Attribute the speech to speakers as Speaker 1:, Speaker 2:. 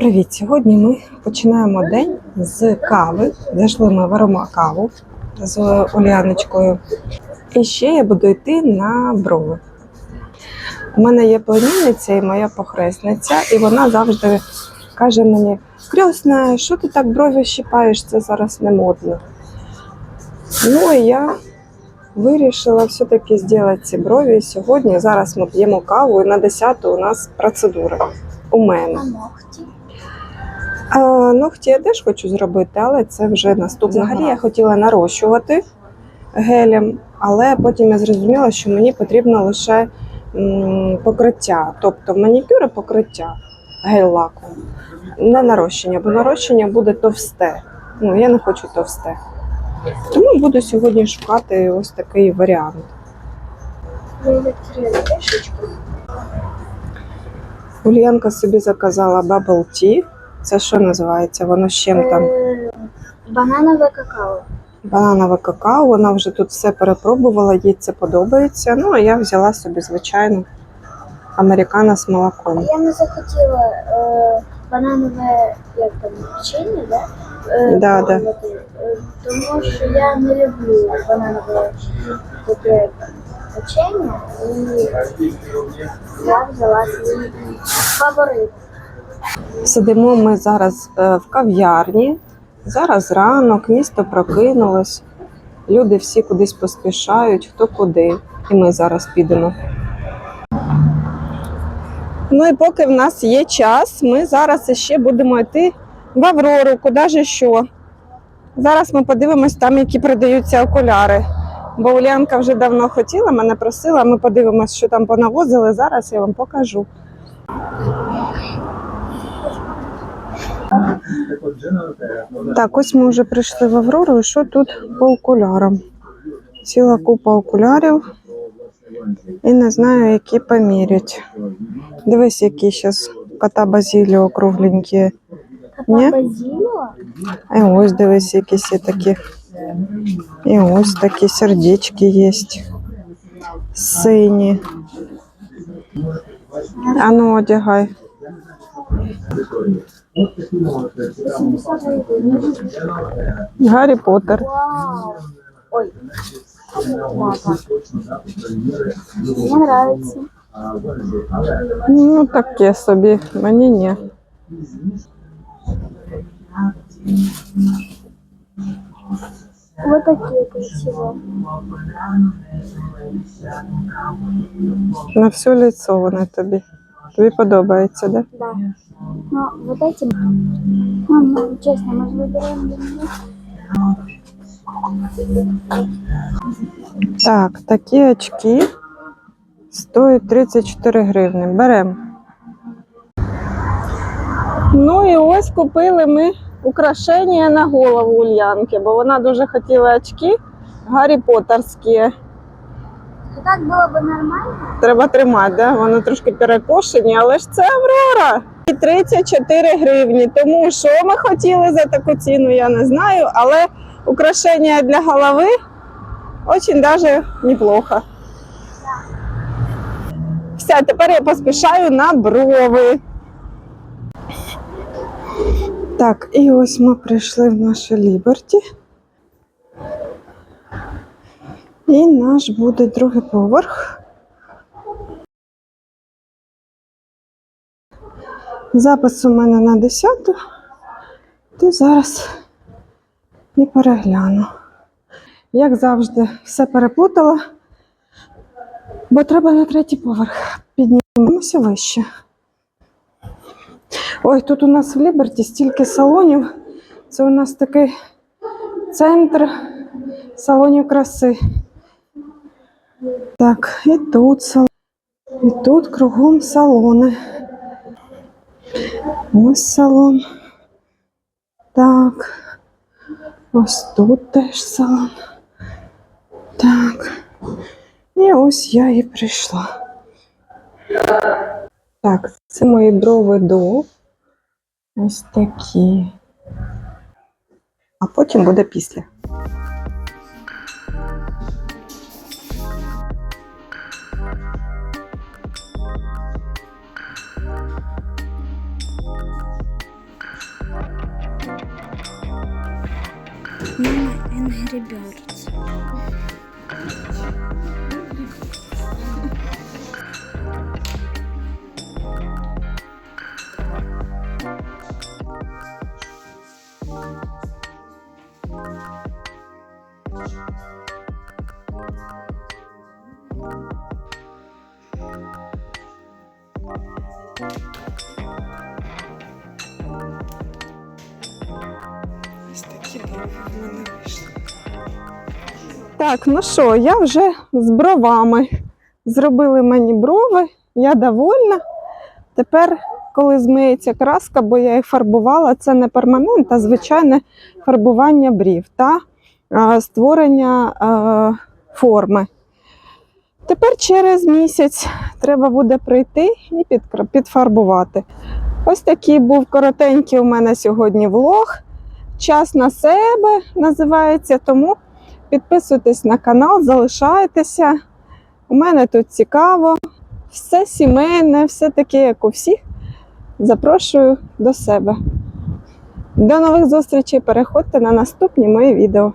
Speaker 1: Привіт! Сьогодні ми починаємо день з кави. Зайшли ми варимо каву з Уляночкою. І ще я буду йти на брови. У мене є племінниця і моя похресниця, і вона завжди каже мені: Крьосна, що ти так брові щипаєш? Це зараз не модно. Ну і я вирішила все-таки зробити ці брові сьогодні. Зараз ми п'ємо каву, і на 10 у нас процедура. У мене.
Speaker 2: А ногті?
Speaker 1: А, ногті я теж хочу зробити, але це вже наступного Взагалі я хотіла нарощувати гелем, але потім я зрозуміла, що мені потрібно лише покриття, тобто манікюр і покриття гель-лаком. Не нарощення, бо нарощення буде товсте. Ну, я не хочу товсте. Тому буду сьогодні шукати ось такий варіант. Ульянка собі заказала Bubble Tea. Це що називається? Воно з чим там?
Speaker 2: Е, Бананове какао.
Speaker 1: бананове какао. Вона вже тут все перепробувала, їй це подобається. Ну, а я взяла собі, звичайно, американо з молоком.
Speaker 2: Я не захотіла е, бананове як там, печення, да? Е,
Speaker 1: Да, да.
Speaker 2: е, Тому що я не люблю бананове таке печення. І я взяла свій фаворит.
Speaker 1: Сидимо ми зараз е, в кав'ярні. Зараз ранок, місто прокинулось. Люди всі кудись поспішають, хто куди. І ми зараз підемо. Ну і поки в нас є час, ми зараз ще будемо йти в Аврору, куди ж що. Зараз ми подивимось там, які продаються окуляри. Бо Улянка вже давно хотіла, мене просила, ми подивимось, що там понавозили. Зараз я вам покажу. Так, ось ми вже прийшли в Аврору, і що тут по окулярам? Ціла купа окулярів. І не знаю, які помірять. Дивись, які зараз кота базіліо кругленькі. Ні? І ось дивись, якісь такі. І ось такі сердечки є. Сині. А ну, одягай. Гаррі Поттер.
Speaker 2: Ой. Папа. Нравится.
Speaker 1: Ну, таке собі, мені ні.
Speaker 2: Вот такие красивые.
Speaker 1: На все лицо вони тобі. Тобі подобається, да?
Speaker 2: Да. Но вот эти... Мам, ну, честно, мы же выбираем для меня.
Speaker 1: Так, такі очки стоять 34 гривні. Беремо. Ну і ось купили ми украшення на голову Ульянки, бо вона дуже хотіла очки Гаррі Поттерські.
Speaker 2: И так было бы нормально.
Speaker 1: Треба тримати, да? Вони трошки перекошені, але ж це Аврора. І 34 гривні. Тому що ми хотіли за таку ціну, я не знаю, але украшення для голови дуже даже неплохо. Все, тепер я поспішаю на брови. Так, і ось ми прийшли в наше Ліберті. І наш буде другий поверх. Запис у мене на 10. То зараз і перегляну. Як завжди, все переплутала, бо треба на третій поверх. Піднімемося вище. Ой, тут у нас в Ліберті стільки салонів. Це у нас такий центр салонів краси. Так, і тут салон. І тут кругом салони. Ось салон. Так. Ось тут теж салон. Так. І ось я і прийшла. Так, це мої брови до. Ось такі. А потім буде після.
Speaker 2: Мене Angry Birds.
Speaker 1: Ось Так, ну що, я вже з бровами. Зробили мені брови, я довольна. Тепер, коли змиється краска, бо я їх фарбувала, це не перманент, а звичайне фарбування брів та а, створення а, форми. Тепер через місяць треба буде прийти і підфарбувати. Ось такий був коротенький у мене сьогодні влог. Час на себе називається. Тому підписуйтесь на канал, залишайтеся. У мене тут цікаво. Все сімейне, все таке, як у всіх. Запрошую до себе. До нових зустрічей. Переходьте на наступні мої відео.